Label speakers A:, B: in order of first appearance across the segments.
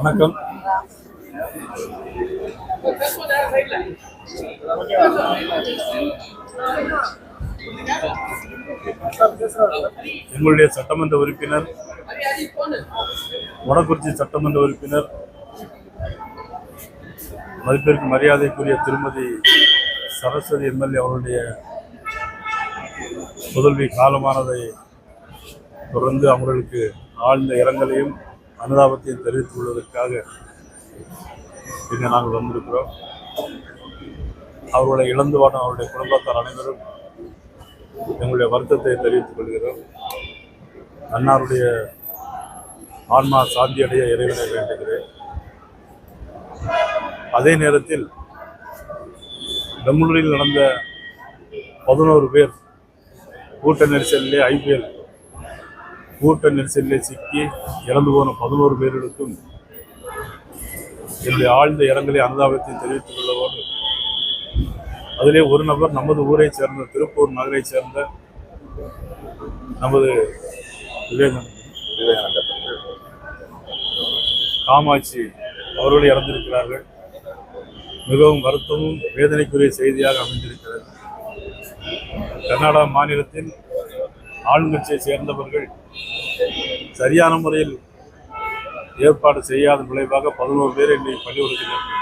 A: வணக்கம். எங்களுடைய சட்டமன்ற உறுப்பினர் வடக்குறிச்சி சட்டமன்ற உறுப்பினர் மதிப்பிற்கு மரியாதைக்குரிய திருமதி சரஸ்வதி எம்எல்ஏ அவருடைய புதல்வி காலமானதை தொடர்ந்து அவர்களுக்கு ஆழ்ந்த இரங்கலையும் அனுதாபத்தையும் தெரிவித்துக் கொள்வதற்காக இங்கே நாங்கள் வந்திருக்கிறோம். அவர்களை இழந்து வாடும் அவருடைய குடும்பத்தார் அனைவரும் எங்களுடைய வருத்தத்தை தெரிவித்துக் கொள்கிறோம். அன்னாருடைய ஆன்மா சாந்தியடைய இறைவனை வேண்டுகிறேன். அதே நேரத்தில் பெங்களூரில் நடந்த பதினோரு பேர் கூட்ட நெரிசலிலே ஐபிஎல் கூட்ட நெரிசலில் சிக்கி இறந்து போன பதினோரு பேர்களுக்கும் என்னுடைய ஆழ்ந்த இரங்கலை அனுதாபத்தை தெரிவித்துக் கொள்ளவோடு அதிலே ஒரு நபர் நமது ஊரை சேர்ந்த திருப்பூர் நகரை சேர்ந்த நமது விவேகன் விவேகானந்த காமாட்சி அவர்கள் இறந்திருக்கிறார்கள். மிகவும் வருத்தமும் வேதனைக்குரிய செய்தியாக அமைந்திருக்கிறது. கர்நாடக மாநிலத்தில் ஆளுங்கட்சியை சேர்ந்தவர்கள் சரியான முறையில் ஏற்பாடு செய்யாத விளைவாக பதினோரு பேர் இன்றைக்கு பள்ளி கொடுக்கிறார்கள்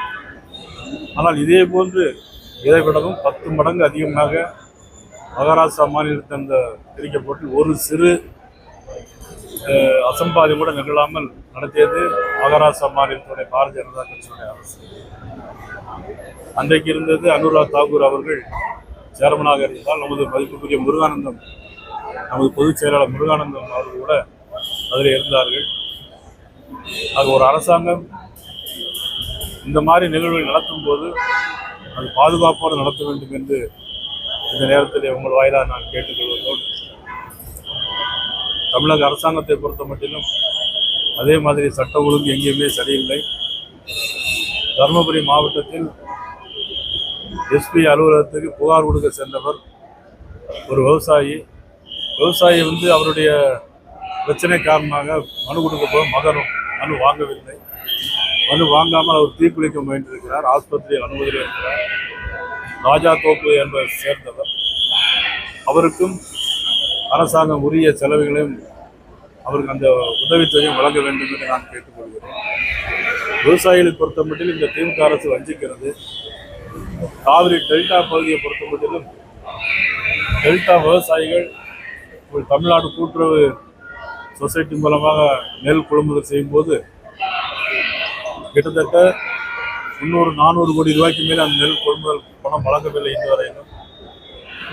A: ஆனால் இதே போன்று இதை விடவும் பத்து மடங்கு அதிகமாக மகாராஷ்டிரா மாநிலத்தில் அந்த பிரிக்கப்பட்டு ஒரு சிறு அஹ், கூட நிகழாமல் நடத்தியது மகாராஷ்டிரா மாநிலத்துடைய பாரதிய ஜனதா கட்சியுடைய அரசு. அன்றைக்கு இருந்தது அனுராக் தாக்கூர் அவர்கள் சேர்மனாக இருந்தால் நமது மதிப்புக்குரிய முருகானந்தம் நமது பொதுச் செயலாளர் முருகானந்தம் அவர்கள் கூட அதில் இருந்தார்கள். அது ஒரு அரசாங்கம். இந்த மாதிரி நிகழ்வுகள் நடத்தும் போது அது பாதுகாப்போடு நடத்த வேண்டும் என்று இந்த நேரத்தில் உங்கள் வாயிலாக நான் கேட்டுக்கொள்வதோடு தமிழக அரசாங்கத்தை பொறுத்த மட்டிலும் அதே மாதிரி சட்ட ஒழுங்கு எங்கேயுமே சரியில்லை. தருமபுரி மாவட்டத்தில் எஸ்பி அலுவலகத்துக்கு புகார் கொடுக்க சென்றவர் ஒரு விவசாயி. விவசாயி வந்து அவருடைய பிரச்சனை காரணமாக மனு கொடுக்க போக மகனும் மனு வாங்கவில்லை. மனு வாங்காமல் அவர் தீக்குளிக்க முயன்றிருக்கிறார். ஆஸ்பத்திரியில் அனுமதியில் இருக்கிறார். ராஜா தோப்பு என்பவர் சேர்ந்தவர். அவருக்கும் அரசாங்கம் உரிய செலவுகளையும் அவருக்கு அந்த உதவித்தொகையும் வழங்க வேண்டும் என்று நான் கேட்டுக்கொள்கிறேன். விவசாயிகளை பொறுத்த பொறுத்தமட்டில் இந்த திமுக அரசு வஞ்சிக்கிறது. காவிரி டெல்டா பகுதியை பொறுத்த பொறுத்தமட்டிலும் டெல்டா விவசாயிகள் ஒரு தமிழ்நாடு கூட்டுறவு சொசைட்டி மூலமாக நெல் கொள்முதல் செய்யும்போது கிட்டத்தட்ட முந்நூறு நானூறு கோடி ரூபாய்க்கு மேலே அந்த நெல் கொள்முதல் பணம் வழங்கவில்லை இன்று வரையிலும்.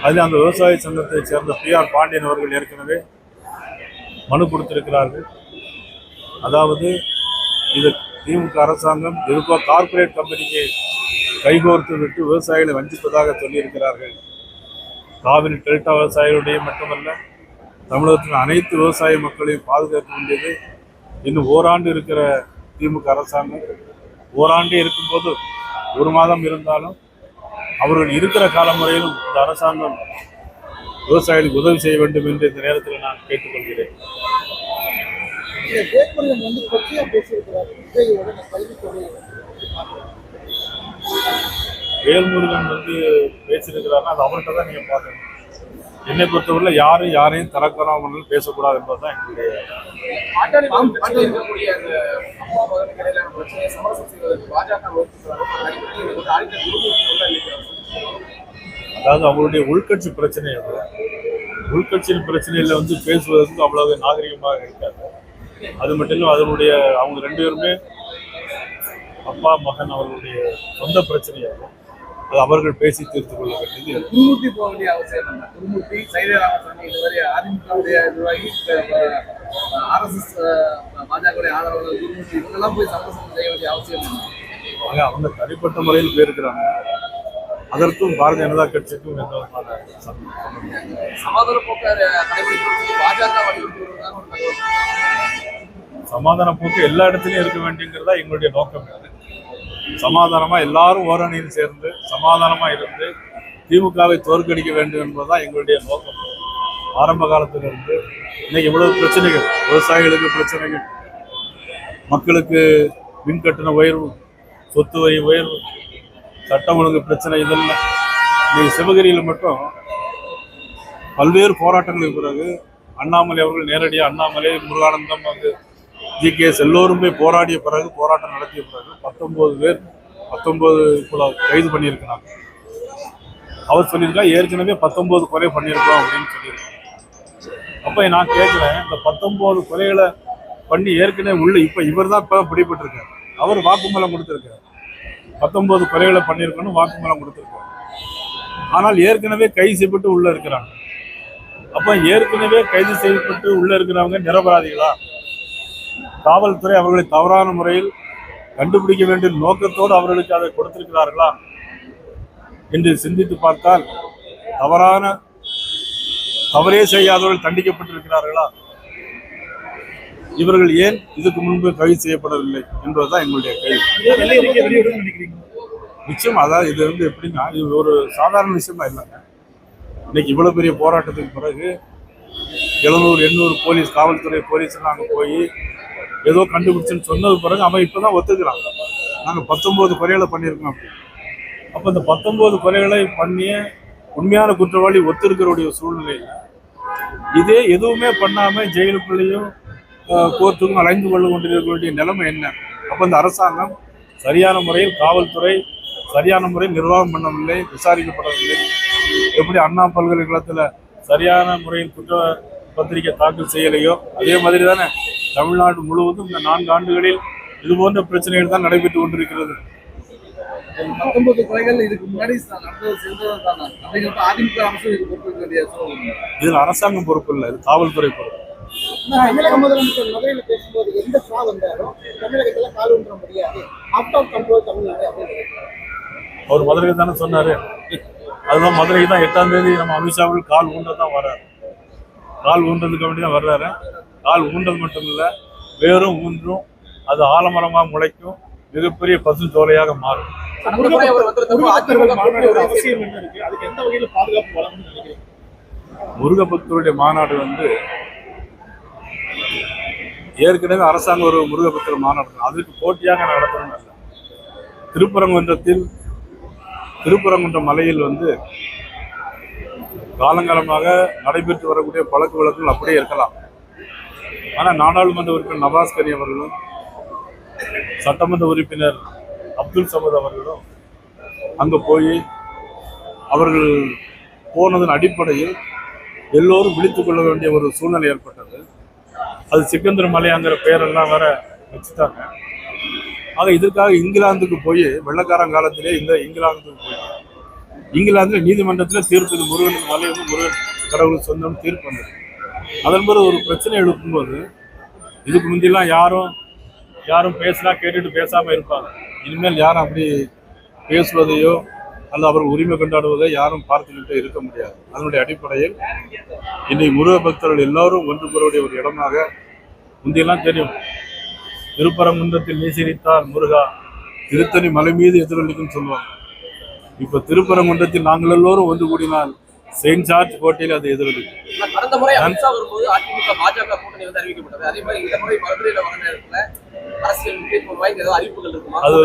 A: அதில் அந்த விவசாய சங்கத்தை சேர்ந்த பி ஆர் பாண்டியன் அவர்கள் ஏற்கனவே மனு கொடுத்திருக்கிறார்கள். அதாவது இது திமுக அரசாங்கம் எதுக்கோ கார்ப்பரேட் கம்பெனிக்கு கைகோர்த்து விட்டு விவசாயிகளை வஞ்சிப்பதாக சொல்லியிருக்கிறார்கள். காவிரி டெல்டா விவசாயிகளுடைய மட்டுமல்ல தமிழகத்தின் அனைத்து விவசாய மக்களையும் பாதுகாக்க வேண்டியது இன்னும் ஓராண்டு இருக்கிற திமுக அரசாங்கம். ஓராண்டே இருக்கும்போது ஒரு மாதம் இருந்தாலும் அவர்கள் இருக்கிற காலமுறையிலும் இந்த அரசாங்கம் விவசாயிகளுக்கு உதவி செய்ய வேண்டும் என்று இந்த நேரத்தில் நான் கேட்டுக்கொள்கிறேன்.
B: வந்து
A: வேல்முருகன் வந்து பேசியிருக்கிறாருன்னா அது அவர்கிட்ட தான் நீங்கள் பார்க்கணும். என்னை பொறுத்தவரையில் யாரும் யாரையும் தரக்குறாமல் பேசக்கூடாது எங்களுடைய
C: குடும்பத்தில் உள்ள இருக்கிறாங்க
A: அதாவது அவங்களுடைய உள்கட்சி பிரச்சனை அது உள்கட்சியின் பிரச்சனையில் வந்து பேசுவதற்கு அவ்வளவு நாகரிகமாக இருக்காது. அது மட்டும் இல்லை அதனுடைய அவங்க ரெண்டு பேருமே அப்பா மகன் அவர்களுடைய சொந்த பிரச்சனையாகும். அது அவர்கள் பேசி தீர்த்து கொள்ள வேண்டியது.
C: குருமூர்த்தி போக வேண்டிய அவசியம் இல்லை. குருமூர்த்தி சைதே ராமசாமி இதுவரை அதிமுகவுடைய நிர்வாகி ஆர்எஸ்எஸ் பாஜகவுடைய ஆதரவாளர் குருமூர்த்தி இவங்கெல்லாம் போய் சமரசம் செய்ய வேண்டிய அவசியம் இல்லை.
A: அவங்க தனிப்பட்ட முறையில் போயிருக்கிறாங்க அதற்கும் பாரதிய ஜனதா கட்சிக்கும் எந்த விதமான.
C: சமாதான போக்க பாஜக
A: சமாதான போக்கு எல்லா இடத்துலையும் இருக்க வேண்டியங்கிறதா எங்களுடைய நோக்கம். சமாதானமாக எல்லாரும் ஓரணியில் சேர்ந்து சமாதானமாக இருந்து திமுகவை தோற்கடிக்க வேண்டும் என்பதுதான் எங்களுடைய நோக்கம். ஆரம்ப காலத்திலிருந்து இன்னைக்கு இவ்வளவு பிரச்சனைகள் விவசாயிகளுக்கு பிரச்சனைகள் மக்களுக்கு மின் கட்டண உயர்வு சொத்து வரி உயர்வு சட்டம் ஒழுங்கு பிரச்சனை இதெல்லாம் இன்னைக்கு சிவகிரியில் மட்டும் பல்வேறு போராட்டங்களுக்கு பிறகு அண்ணாமலை அவர்கள் நேரடியாக அண்ணாமலை முருகானந்தம் வந்து ஜி கே எஸ் எல்லோருமே போராடிய பிறகு போராட்டம் நடத்திய பிறகு பத்தொன்பது பேர் பத்தொன்பது இப்போ கைது பண்ணியிருக்கிறாங்க. அவர் சொல்லியிருக்கா ஏற்கனவே பத்தொன்பது கொலை பண்ணியிருக்கோம் அப்படின்னு சொல்லியிருக்காங்க. அப்போ நான் கேட்குறேன் இந்த பத்தொன்பது கொலைகளை பண்ணி ஏற்கனவே உள்ள இப்போ இவர் தான் இப்போ பிடிபட்டிருக்காரு. அவர் வாக்குமூலம் கொடுத்துருக்காரு. பத்தொன்பது கொலைகளை பண்ணியிருக்கோன்னு வாக்குமூலம் கொடுத்துருக்காரு. ஆனால் ஏற்கனவே கைது செய்யப்பட்டு உள்ள இருக்கிறாங்க. அப்போ ஏற்கனவே கைது செய்யப்பட்டு உள்ள இருக்கிறவங்க நிரபராதிகளா? காவல்துறை அவர்களை தவறான முறையில் கண்டுபிடிக்க வேண்டிய நோக்கத்தோடு அவர்களுக்கு அதை கொடுத்திருக்கிறார்களா என்று சிந்தித்து பார்த்தால் தவறான தவறே செய்யாதவர்கள் தண்டிக்கப்பட்டிருக்கிறார்களா? இவர்கள் ஏன் இதுக்கு முன்பு கைது செய்யப்படவில்லை என்பதுதான் எங்களுடைய கேள்வி. நிச்சயம் அதாவது இது வந்து எப்படின்னா இது ஒரு சாதாரண விஷயமா இல்லைங்க இன்னைக்கு இவ்வளவு பெரிய போராட்டத்துக்கு பிறகு எழுநூறு எண்ணூறு போலீஸ் காவல்துறை போலீஸ் அங்கே போய் ஏதோ கண்டுபிடிச்சுன்னு சொன்னது பிறகு அவன் இப்பதான் ஒத்துக்கிறான். நாங்கள் பத்தொம்போது கொலைகளை பண்ணியிருக்கோம் அப்படி. அப்போ இந்த பத்தொம்போது கொலைகளை பண்ணிய உண்மையான குற்றவாளி ஒத்திருக்கிறவுடைய சூழ்நிலையில் இதே எதுவுமே பண்ணாமல் ஜெயிலுக்குள்ளேயும் கோர்ட்டுக்கும் அலைந்து கொள்ள கொண்டிருக்க வேண்டிய நிலைமை என்ன? அப்போ இந்த அரசாங்கம் சரியான முறையில் காவல்துறை சரியான முறையில் நிர்வாகம் பண்ணவில்லை விசாரிக்கப்படவில்லை. எப்படி அண்ணா பல்கலைக்கழகத்தில் சரியான முறையில் குற்ற பத்திரிகை தாக்கல் செய்யலையோ? அதே மாதிரி தானே. தமிழ்நாடு முழுவதும் இந்த நான்கு ஆண்டுகளில் இது போன்ற பிரச்சனைகள் தான் நடைபெற்று கொண்டிருக்கிறது.
C: பத்தொன்பது கொலைகள் இதுக்கு முன்னாடி அதிமுக அரசு
A: இதில் அரசாங்கம் பொறுப்பு இல்லை இது காவல்துறை பொறுப்பு.
B: நான் தமிழக முதலமைச்சர் மதுரையில பேசும்போது எந்த சா வந்தாலும் தமிழகத்துல கால் ஊன்ற முடியாது. அவுட் ஆஃப் கண்ட்ரோல் தமிழ்நாடு அப்படின்னு
A: அவர் மதுரையில் தானே சொன்னாரு. அதுதான் மதுரைக்கு தான் எட்டாம் தேதி நம்ம அமித்ஷா அவர்கள் கால் ஊன்ற தான் வர்றாரு கால் ஊன்றதுக்கு வேண்டி தான் வர்றாரு. கால் ஊன்றது மட்டும் இல்லை வேரும் ஊன்றும் அது ஆலமரமாக முளைக்கும் மிகப்பெரிய பசு சோலையாக மாறும். முருகபக்தருடைய மாநாடு வந்து ஏற்கனவே அரசாங்கம் ஒரு முருகபக்தர் மாநாடு. அதுக்கு போட்டியாக நடத்தணும் இல்லை திருப்பரங்குன்றத்தில் திருப்பரங்குன்றம் மலையில் வந்து காலங்காலமாக நடைபெற்று வரக்கூடிய பழக்க வழக்கங்கள் அப்படியே இருக்கலாம். ஆனால் நாடாளுமன்ற உறுப்பினர் நவாஸ் கனி அவர்களும் சட்டமன்ற உறுப்பினர் அப்துல் சமத் அவர்களும் அங்கே போய் அவர்கள் போனதன் அடிப்படையில் எல்லோரும் விழித்துக் கொள்ள வேண்டிய ஒரு சூழ்நிலை ஏற்பட்டது. அது சிக்கந்தர் மலையாங்கிற பெயரெல்லாம் வேற வச்சுட்டாங்க. ஆக இதற்காக இங்கிலாந்துக்கு போய் வெள்ளக்காரன் காலத்திலே இந்த இங்கிலாந்துக்கு போய் இங்கிலாந்தில் நீதிமன்றத்தில் தீர்ப்பு இது முருகன் மலை வந்து முருகன் கடவுள் சொந்தம் தீர்ப்பு வந்தது. அதன் பிறகு ஒரு பிரச்சனை எழுப்பும்போது இதுக்கு முந்திலாம் யாரும் யாரும் பேசினா கேட்டுட்டு பேசாமல் இருப்பாங்க. இனிமேல் யாரும் அப்படி பேசுவதையோ அல்லது அவர் உரிமை கொண்டாடுவதை யாரும் பார்த்துக்கிட்டே இருக்க முடியாது. அதனுடைய அடிப்படையில் இன்னைக்கு முருக பக்தர்கள் எல்லாரும் ஒன்று கூறக்கூடிய ஒரு இடமாக முந்தியெல்லாம் தெரியும். திருப்பரங்குன்றத்தில் நீசிரித்தார் முருகா திருத்தணி மலை மீது எதிரொலிக்கும் சொல்லுவாங்க. இப்போ திருப்பரங்குன்றத்தில் நாங்கள் எல்லோரும் ஒன்று கூடினால் செயின்ட் ஜார்ஜ் கோட்டையில் அது
C: ஆனா கடந்த முறை அமித்ஷா வரும்போது அதிமுக பாஜக கூட்டணி வந்து அறிவிக்கப்பட்டது. அதே மாதிரி இந்த முறை மதுரையில வர நேரத்துல அரசியல் முக்கியத்துவம் வாய்ந்த ஏதாவது அறிவிப்புகள் இருக்குமா?
A: அது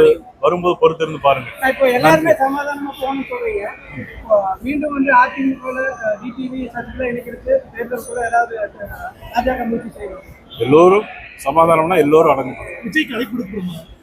A: வரும்போது பொறுத்திருந்து பாருங்க.
B: இப்போ எல்லாருமே சமாதானமா போகணும்னு சொல்றீங்க. இப்போ மீண்டும் வந்து அதிமுக டிடிவி சட்டத்தில் இணைக்கிறது தேர்தல் கூட ஏதாவது பாஜக முயற்சி செய்யணும்.
A: எல்லோரும் சமாதானம்னா எல்லோரும்
B: அழைப்பு கொடுக்கணுமா?
A: அதுக்கு